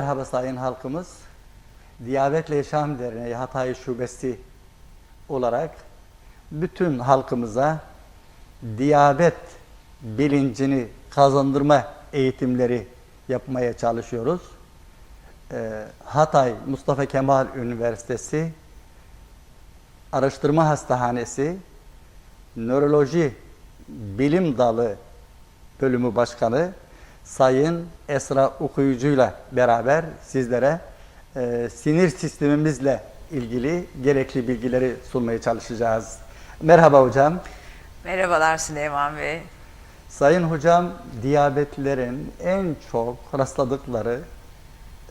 Merhaba sayın halkımız. Diyabetle Yaşam Derneği Hatay Şubesi olarak bütün halkımıza diyabet bilincini kazandırma eğitimleri yapmaya çalışıyoruz. Ee, Hatay Mustafa Kemal Üniversitesi Araştırma Hastanesi Nöroloji Bilim Dalı Bölümü Başkanı Sayın Esra Okuyucu'yla beraber sizlere e, sinir sistemimizle ilgili gerekli bilgileri sunmaya çalışacağız. Merhaba hocam. Merhabalar Süleyman Bey. Sayın hocam, diyabetlerin en çok rastladıkları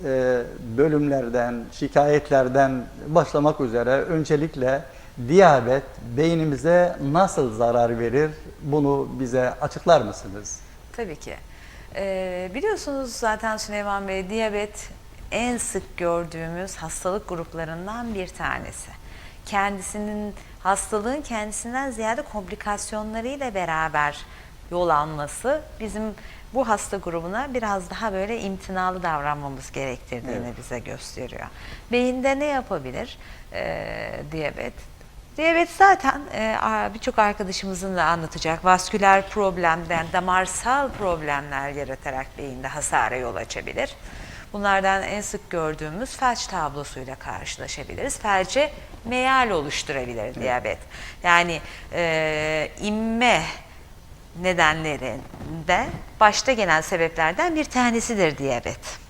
e, bölümlerden, şikayetlerden başlamak üzere öncelikle diyabet beynimize nasıl zarar verir? Bunu bize açıklar mısınız? Tabii ki. Ee, biliyorsunuz zaten Süleyman Bey diyabet en sık gördüğümüz hastalık gruplarından bir tanesi. Kendisinin hastalığın kendisinden ziyade komplikasyonlarıyla beraber yol alması bizim bu hasta grubuna biraz daha böyle imtinalı davranmamız gerektirdiğini Evet. bize gösteriyor. Beyinde ne yapabilir ee, diyabet? Diyabet zaten e, birçok arkadaşımızın da anlatacak vasküler problemden, damarsal problemler yaratarak beyinde hasara yol açabilir. Bunlardan en sık gördüğümüz felç tablosuyla karşılaşabiliriz. Felce meyal oluşturabilir diyabet. Yani e, inme nedenlerinde başta gelen sebeplerden bir tanesidir diyabet.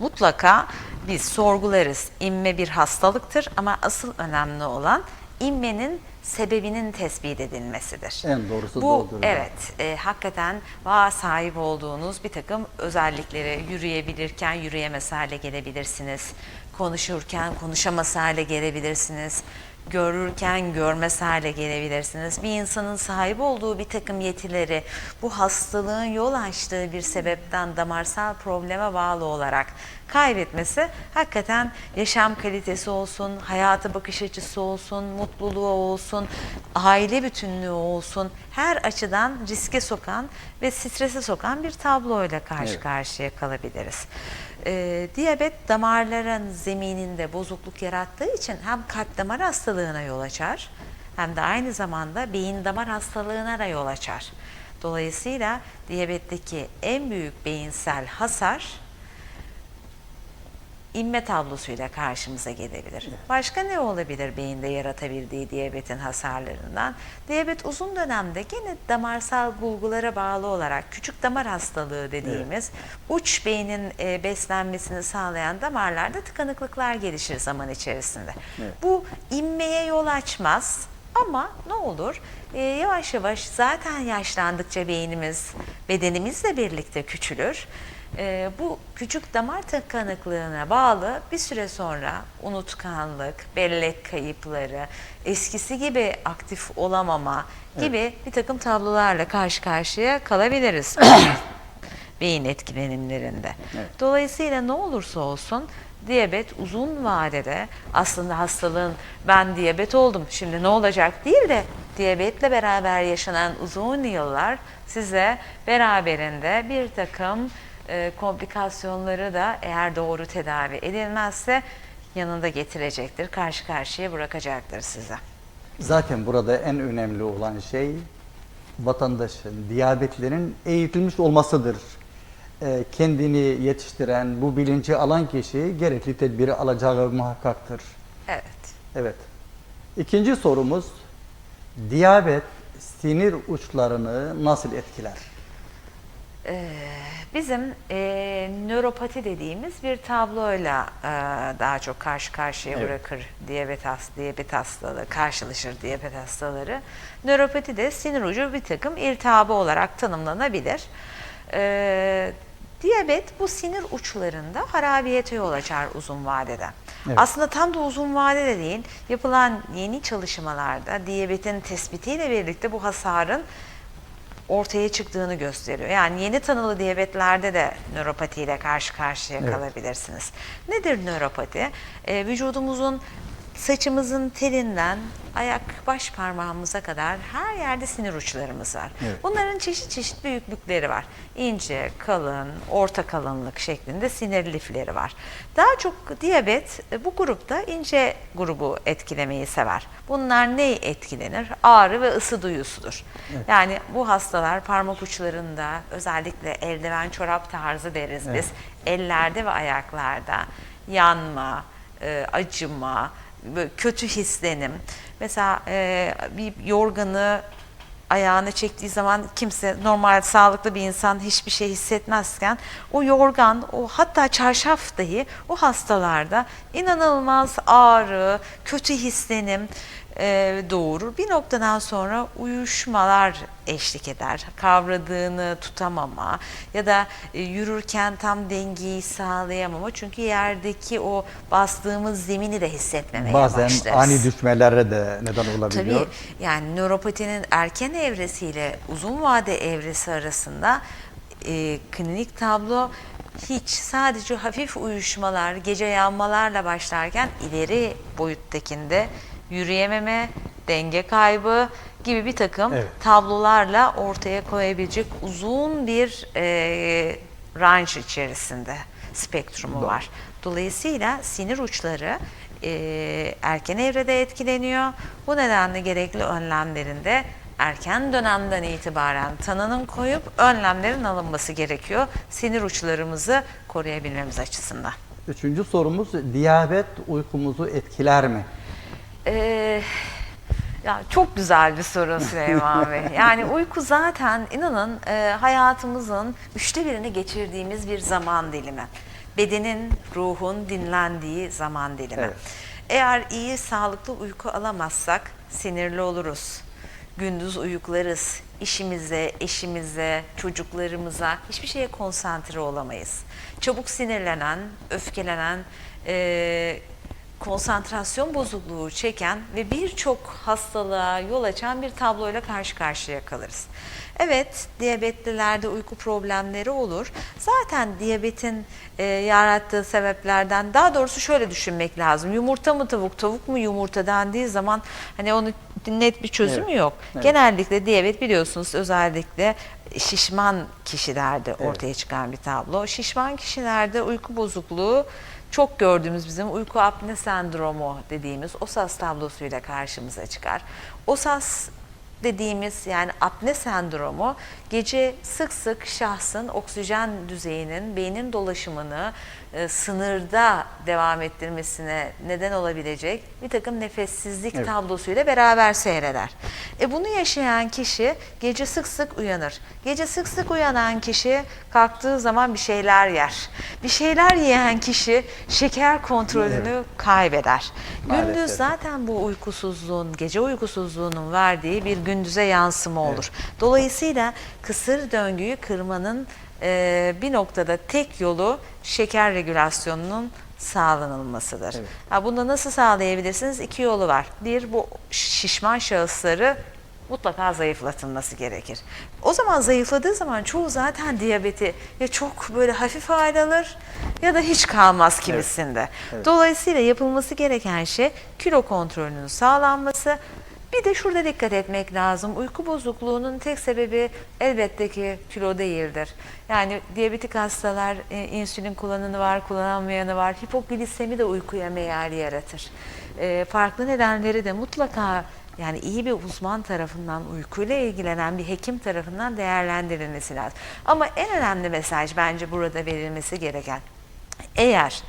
Mutlaka biz sorgularız. İnme bir hastalıktır ama asıl önemli olan inmenin sebebinin tespit edilmesidir. En doğrusu Bu doğrudur. evet e, hakikaten var sahip olduğunuz bir takım özellikleri yürüyebilirken yürüyemez hale gelebilirsiniz. Konuşurken konuşamaz hale gelebilirsiniz. Görürken görmez hale gelebilirsiniz. Bir insanın sahip olduğu bir takım yetileri bu hastalığın yol açtığı bir sebepten damarsal probleme bağlı olarak kaybetmesi hakikaten yaşam kalitesi olsun, hayata bakış açısı olsun, mutluluğu olsun, aile bütünlüğü olsun her açıdan riske sokan ve strese sokan bir tabloyla karşı Evet. karşıya kalabiliriz. Ee, diyabet damarların zemininde bozukluk yarattığı için hem kalp damar hastalığına yol açar hem de aynı zamanda beyin damar hastalığına da yol açar. Dolayısıyla diyabetteki en büyük beyinsel hasar inme tablosuyla karşımıza gelebilir. Başka ne olabilir beyinde yaratabildiği diyabetin hasarlarından? Diyabet uzun dönemde gene damarsal bulgulara bağlı olarak küçük damar hastalığı dediğimiz uç beynin e, beslenmesini sağlayan damarlarda tıkanıklıklar gelişir zaman içerisinde. Evet. Bu inmeye yol açmaz ama ne olur e, yavaş yavaş zaten yaşlandıkça beynimiz bedenimizle birlikte küçülür. E, bu küçük damar tıkanıklığına bağlı bir süre sonra unutkanlık, bellek kayıpları, eskisi gibi aktif olamama gibi bir takım tablolarla karşı karşıya kalabiliriz. beyin etkilenimlerinde. Evet. Dolayısıyla ne olursa olsun diyabet uzun vadede aslında hastalığın ben diyabet oldum şimdi ne olacak değil de diyabetle beraber yaşanan uzun yıllar size beraberinde bir takım e, komplikasyonları da eğer doğru tedavi edilmezse yanında getirecektir, karşı karşıya bırakacaktır size. Zaten burada en önemli olan şey vatandaşın, diyabetlerin eğitilmiş olmasıdır. Ee, kendini yetiştiren, bu bilinci alan kişi gerekli tedbiri alacağı muhakkaktır. Evet. Evet. İkinci sorumuz, diyabet sinir uçlarını nasıl etkiler? Ee, bizim e, nöropati dediğimiz bir tabloyla e, daha çok karşı karşıya Evet. bırakır diyabet, has, diyabet hastalığı, karşılaşır diyabet hastaları. Nöropati de sinir ucu bir takım iltihabı olarak tanımlanabilir. Ee, diyabet bu sinir uçlarında harabiyete yol açar uzun vadede. Evet. Aslında tam da uzun vadede değil, yapılan yeni çalışmalarda diyabetin tespitiyle birlikte bu hasarın ortaya çıktığını gösteriyor. Yani yeni tanılı diyabetlerde de nöropatiyle karşı karşıya Evet. kalabilirsiniz. Nedir nöropati? Ee, vücudumuzun saçımızın telinden ayak baş parmağımıza kadar her yerde sinir uçlarımız var. Evet. Bunların çeşit çeşit büyüklükleri var. İnce, kalın, orta kalınlık şeklinde sinir lifleri var. Daha çok diyabet e, bu grupta ince grubu etkilemeyi sever. Bunlar ne etkilenir? Ağrı ve ısı duyusudur. Yani bu hastalar parmak uçlarında özellikle eldiven çorap tarzı deriz biz. Ellerde ve ayaklarda yanma, e, acıma, kötü hislenim. Mesela e, bir yorganı ayağını çektiği zaman kimse normal sağlıklı bir insan hiçbir şey hissetmezken o yorgan o hatta çarşaf dahi o hastalarda inanılmaz ağrı, kötü hislenim doğurur. Bir noktadan sonra uyuşmalar eşlik eder. Kavradığını tutamama ya da e, yürürken tam dengeyi sağlayamama. Çünkü yerdeki o bastığımız zemini de hissetmemeye Bazen başlarız. ani düşmelere de neden olabiliyor. Tabii yani nöropatinin erken evresiyle uzun vade evresi arasında e, klinik tablo hiç sadece hafif uyuşmalar, gece yanmalarla başlarken ileri boyuttakinde yürüyememe, denge kaybı gibi bir takım Evet. tablolarla ortaya koyabilecek uzun bir e, range içerisinde spektrumu Doğru. var. Dolayısıyla sinir uçları e, erken evrede etkileniyor. Bu nedenle gerekli önlemlerinde erken dönemden itibaren tanının koyup önlemlerin alınması gerekiyor. Sinir uçlarımızı koruyabilmemiz açısından. Üçüncü sorumuz diyabet uykumuzu etkiler mi? Ee, ya çok güzel bir soru Süleyman Bey. Yani uyku zaten inanın e, hayatımızın üçte birini geçirdiğimiz bir zaman dilimi. Bedenin, ruhun dinlendiği zaman dilimi. Evet. Eğer iyi, sağlıklı uyku alamazsak sinirli oluruz. Gündüz uyuklarız. İşimize, eşimize, çocuklarımıza hiçbir şeye konsantre olamayız. Çabuk sinirlenen, öfkelenen, e, konsantrasyon bozukluğu çeken ve birçok hastalığa yol açan bir tabloyla karşı karşıya kalırız. Evet, diyabetlilerde uyku problemleri olur. Zaten diyabetin e, yarattığı sebeplerden, daha doğrusu şöyle düşünmek lazım. Yumurta mı tavuk, tavuk mu yumurta dendiği zaman hani onun net bir çözümü Evet, yok. evet. Genellikle diyabet biliyorsunuz özellikle şişman kişilerde ortaya çıkan bir tablo. Şişman kişilerde uyku bozukluğu çok gördüğümüz bizim uyku apne sendromu dediğimiz OSAS tablosuyla karşımıza çıkar. OSAS dediğimiz yani apne sendromu gece sık sık şahsın oksijen düzeyinin beynin dolaşımını e, sınırda devam ettirmesine neden olabilecek bir takım nefessizlik Evet. tablosuyla beraber seyreder. E bunu yaşayan kişi gece sık sık uyanır. Gece sık sık uyanan kişi kalktığı zaman bir şeyler yer. Bir şeyler yiyen kişi şeker kontrolünü kaybeder. Maalesef. Gündüz zaten bu uykusuzluğun, gece uykusuzluğunun verdiği bir gündüze yansıma olur. Dolayısıyla kısır döngüyü kırmanın e, bir noktada tek yolu şeker regülasyonunun sağlanılmasıdır. Evet. Ha, bunu nasıl sağlayabilirsiniz? İki yolu var. Bir, bu şişman şahısları mutlaka zayıflatılması gerekir. O zaman zayıfladığı zaman çoğu zaten diyabeti ya çok böyle hafif hal alır ya da hiç kalmaz kimisinde. Evet. Dolayısıyla yapılması gereken şey kilo kontrolünün sağlanması. Bir de şurada dikkat etmek lazım. Uyku bozukluğunun tek sebebi elbette ki kilo değildir. Yani diyabetik hastalar e, insülin kullananı var, kullanamayanı var. Hipoglisemi de uykuya meal yaratır. E, farklı nedenleri de mutlaka yani iyi bir uzman tarafından uykuyla ilgilenen bir hekim tarafından değerlendirilmesi lazım. Ama en önemli mesaj bence burada verilmesi gereken eğer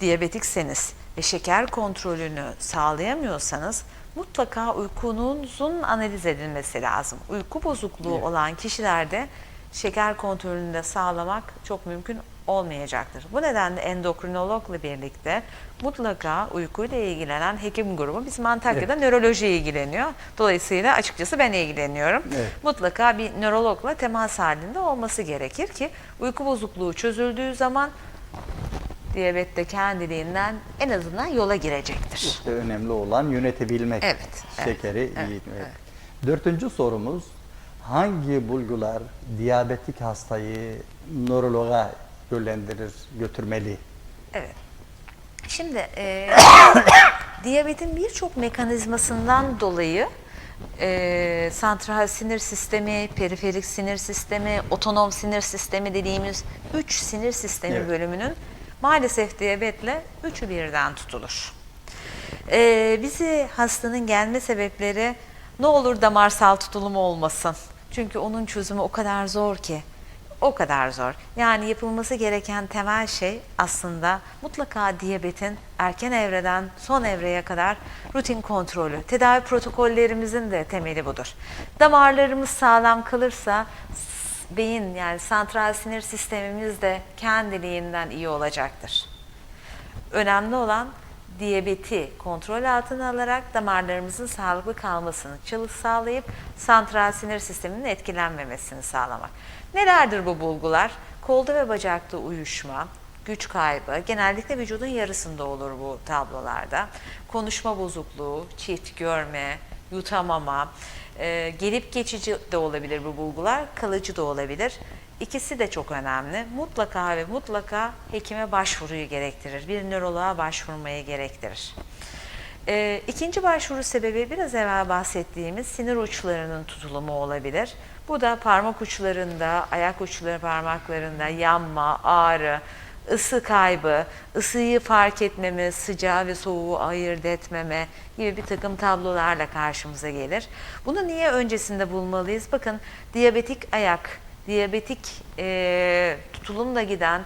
diyabetikseniz ve şeker kontrolünü sağlayamıyorsanız mutlaka uykunuzun analiz edilmesi lazım. Uyku bozukluğu Evet. olan kişilerde şeker kontrolünü de sağlamak çok mümkün olmayacaktır. Bu nedenle endokrinologla birlikte mutlaka uykuyla ilgilenen hekim grubu bizim Antakya'da nöroloji ilgileniyor. Dolayısıyla açıkçası ben ilgileniyorum. Evet. Mutlaka bir nörologla temas halinde olması gerekir ki uyku bozukluğu çözüldüğü zaman diyabette kendiliğinden en azından yola girecektir. İşte önemli olan yönetebilmek. Evet, evet, Şekeri evet, iyi. evet. Dördüncü sorumuz hangi bulgular diyabetik hastayı nörologa yönlendirir, götürmeli? Evet. Şimdi e, diyabetin birçok mekanizmasından dolayı e, santral sinir sistemi, periferik sinir sistemi, otonom sinir sistemi dediğimiz üç sinir sistemi Evet. bölümünün maalesef diyabetle üçü birden tutulur. Ee, bizi hastanın gelme sebepleri ne olur damarsal tutulumu olmasın. Çünkü onun çözümü o kadar zor ki. O kadar zor. Yani yapılması gereken temel şey aslında mutlaka diyabetin erken evreden son evreye kadar rutin kontrolü. Tedavi protokollerimizin de temeli budur. Damarlarımız sağlam kalırsa beyin yani santral sinir sistemimiz de kendiliğinden iyi olacaktır. Önemli olan diyabeti kontrol altına alarak damarlarımızın sağlıklı kalmasını çalış sağlayıp santral sinir sisteminin etkilenmemesini sağlamak. Nelerdir bu bulgular? Kolda ve bacakta uyuşma, güç kaybı, genellikle vücudun yarısında olur bu tablolarda. Konuşma bozukluğu, çift görme, yutamama, e, gelip geçici de olabilir bu bulgular, kalıcı da olabilir. İkisi de çok önemli. Mutlaka ve mutlaka hekime başvuruyu gerektirir. Bir nöroloğa başvurmayı gerektirir. Ee, ikinci başvuru sebebi biraz evvel bahsettiğimiz sinir uçlarının tutulumu olabilir. Bu da parmak uçlarında, ayak uçları parmaklarında yanma, ağrı, ısı kaybı, ısıyı fark etmeme, sıcağı ve soğuğu ayırt etmeme gibi bir takım tablolarla karşımıza gelir. Bunu niye öncesinde bulmalıyız? Bakın diyabetik ayak, diyabetik e, tutulumla giden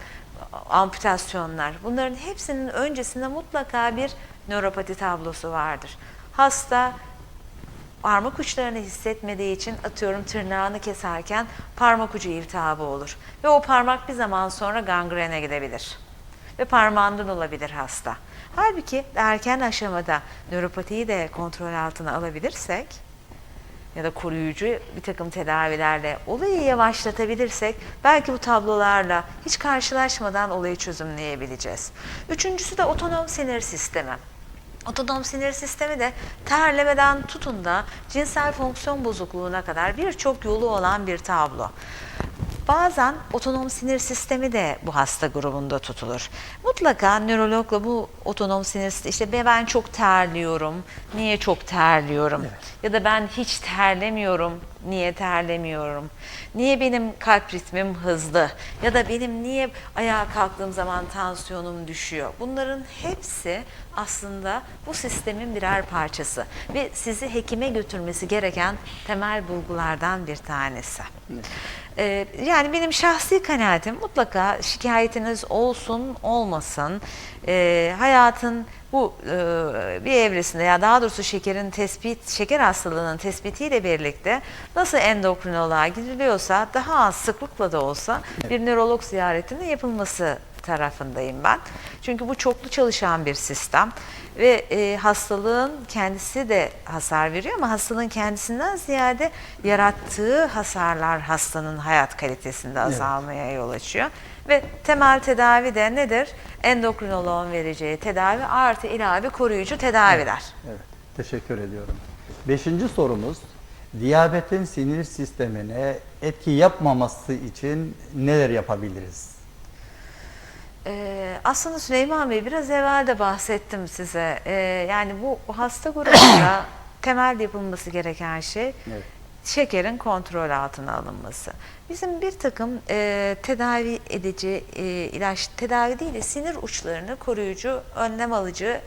amputasyonlar bunların hepsinin öncesinde mutlaka bir nöropati tablosu vardır. Hasta parmak uçlarını hissetmediği için atıyorum tırnağını keserken parmak ucu iltihabı olur. Ve o parmak bir zaman sonra gangrene gidebilir. Ve parmağından olabilir hasta. Halbuki erken aşamada nöropatiyi de kontrol altına alabilirsek ya da koruyucu bir takım tedavilerle olayı yavaşlatabilirsek belki bu tablolarla hiç karşılaşmadan olayı çözümleyebileceğiz. Üçüncüsü de otonom sinir sistemi. Otonom sinir sistemi de terlemeden tutun da cinsel fonksiyon bozukluğuna kadar birçok yolu olan bir tablo. Bazen otonom sinir sistemi de bu hasta grubunda tutulur. Mutlaka nörologla bu otonom sinir sistemi, işte "Be- ben çok terliyorum, niye çok terliyorum? Ya da ben hiç terlemiyorum, niye terlemiyorum? Niye benim kalp ritmim hızlı? Ya da benim niye ayağa kalktığım zaman tansiyonum düşüyor? Bunların hepsi aslında bu sistemin birer parçası ve sizi hekime götürmesi gereken temel bulgulardan bir tanesi. Ee, yani benim şahsi kanaatim mutlaka şikayetiniz olsun olmasın ee, hayatın bu e, bir evresinde ya daha doğrusu şekerin tespit şeker hastalığının tespitiyle birlikte nasıl endokrinoloğa gidiliyorsa daha az sıklıkla da olsa bir nörolog ziyaretinin yapılması tarafındayım ben. Çünkü bu çoklu çalışan bir sistem ve e, hastalığın kendisi de hasar veriyor ama hastalığın kendisinden ziyade yarattığı hasarlar hastanın hayat kalitesinde azalmaya yol açıyor. Ve temel tedavi de nedir? Endokrinoloğun vereceği tedavi artı ilave koruyucu tedaviler. Evet, teşekkür ediyorum. Beşinci sorumuz, diyabetin sinir sistemine etki yapmaması için neler yapabiliriz? Ee, aslında Süleyman Bey biraz evvel de bahsettim size. Ee, yani bu, bu hasta grubunda temel yapılması gereken şey Evet. Şekerin kontrol altına alınması. Bizim bir takım e, tedavi edici e, ilaç tedavi değil de sinir uçlarını koruyucu, önlem alıcı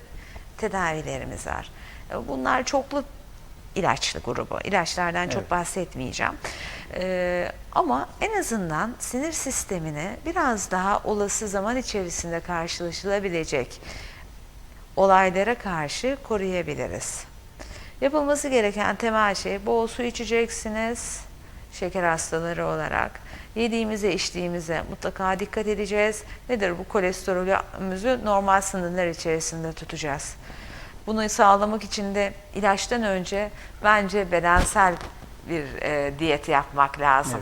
tedavilerimiz var. E, Bunlar çoklu ilaçlı grubu. İlaçlardan çok Evet. bahsetmeyeceğim. Ee, ama en azından sinir sistemini biraz daha olası zaman içerisinde karşılaşılabilecek olaylara karşı koruyabiliriz. Yapılması gereken temel şey bol su içeceksiniz şeker hastaları olarak. Yediğimize içtiğimize mutlaka dikkat edeceğiz. Nedir bu kolesterolümüzü normal sınırlar içerisinde tutacağız. Bunu sağlamak için de ilaçtan önce bence bedensel bir e, diyet yapmak lazım.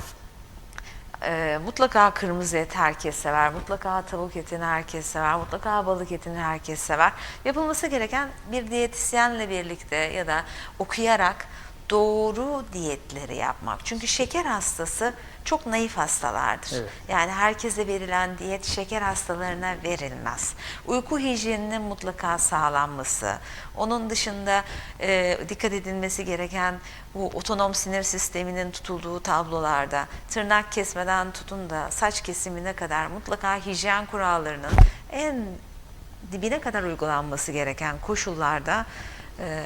Ee, mutlaka kırmızı et herkes sever, mutlaka tavuk etini herkes sever, mutlaka balık etini herkes sever. Yapılması gereken bir diyetisyenle birlikte ya da okuyarak doğru diyetleri yapmak. Çünkü şeker hastası çok naif hastalardır. Evet. Yani herkese verilen diyet şeker hastalarına verilmez. Uyku hijyeninin mutlaka sağlanması, onun dışında e, dikkat edilmesi gereken bu otonom sinir sisteminin tutulduğu tablolarda tırnak kesmeden tutun da saç kesimine kadar mutlaka hijyen kurallarının en dibine kadar uygulanması gereken koşullarda e,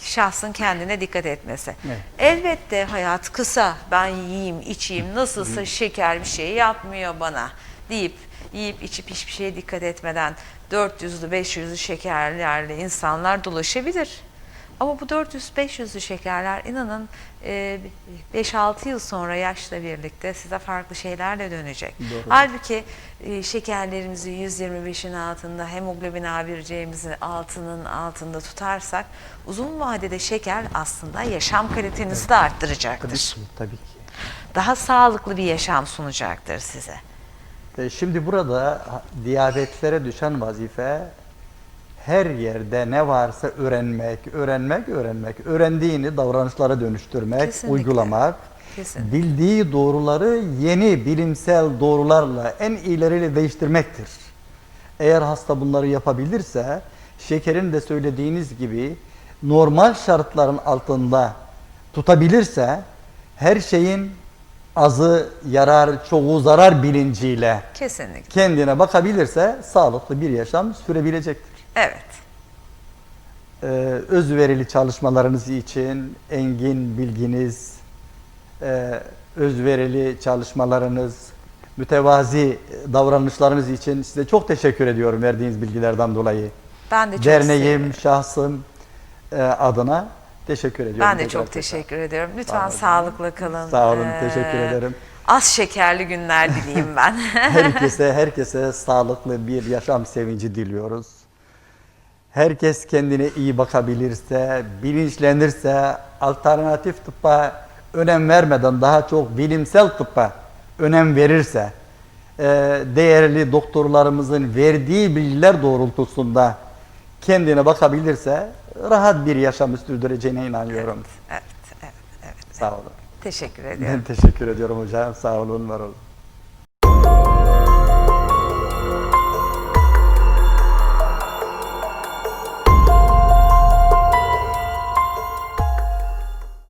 şahsın kendine dikkat etmesi. Evet. Elbette hayat kısa. Ben yiyeyim, içeyim, nasılsa şeker bir şey yapmıyor bana deyip yiyip içip hiçbir şeye dikkat etmeden 400'lü 500'lü şekerlerle insanlar dolaşabilir. Ama bu 400-500'lü şekerler inanın e, 5-6 yıl sonra yaşla birlikte size farklı şeylerle dönecek. Doğru. Halbuki e, şekerlerimizi 125'in altında, hemoglobin A1C'mizi altının altında tutarsak uzun vadede şeker aslında yaşam kalitenizi de Tabii arttıracaktır. ki. Tabii ki. Daha sağlıklı bir yaşam sunacaktır size. E, Şimdi burada diyabetlere düşen vazife her yerde ne varsa öğrenmek, öğrenmek, öğrenmek. Öğrendiğini davranışlara dönüştürmek, Kesinlikle. uygulamak. Kesinlikle. Bildiği doğruları yeni bilimsel doğrularla en iyileriyle değiştirmektir. Eğer hasta bunları yapabilirse şekerin de söylediğiniz gibi normal şartların altında tutabilirse her şeyin azı yarar, çoğu zarar bilinciyle Kesinlikle. kendine bakabilirse sağlıklı bir yaşam sürebilecektir. Evet. Ee, özverili çalışmalarınız için engin bilginiz, e, özverili çalışmalarınız, mütevazi davranışlarınız için size çok teşekkür ediyorum verdiğiniz bilgilerden dolayı. Ben de çok Derneğim, seviyorum. şahsım e, adına teşekkür ediyorum. Ben de çok tekrar. teşekkür ediyorum. Lütfen Sağ olun. sağlıklı kalın. Sağ olun, Ee, teşekkür ederim. Az şekerli günler dileyim ben. herkese herkese sağlıklı bir yaşam sevinci diliyoruz. Herkes kendine iyi bakabilirse, bilinçlenirse, alternatif tıbba önem vermeden daha çok bilimsel tıbba önem verirse, e, değerli doktorlarımızın verdiği bilgiler doğrultusunda kendine bakabilirse rahat bir yaşam sürdüreceğine inanıyorum. evet, evet, evet. Sağ olun. Teşekkür ediyorum. Ben teşekkür ediyorum hocam. Sağ olun, var olun.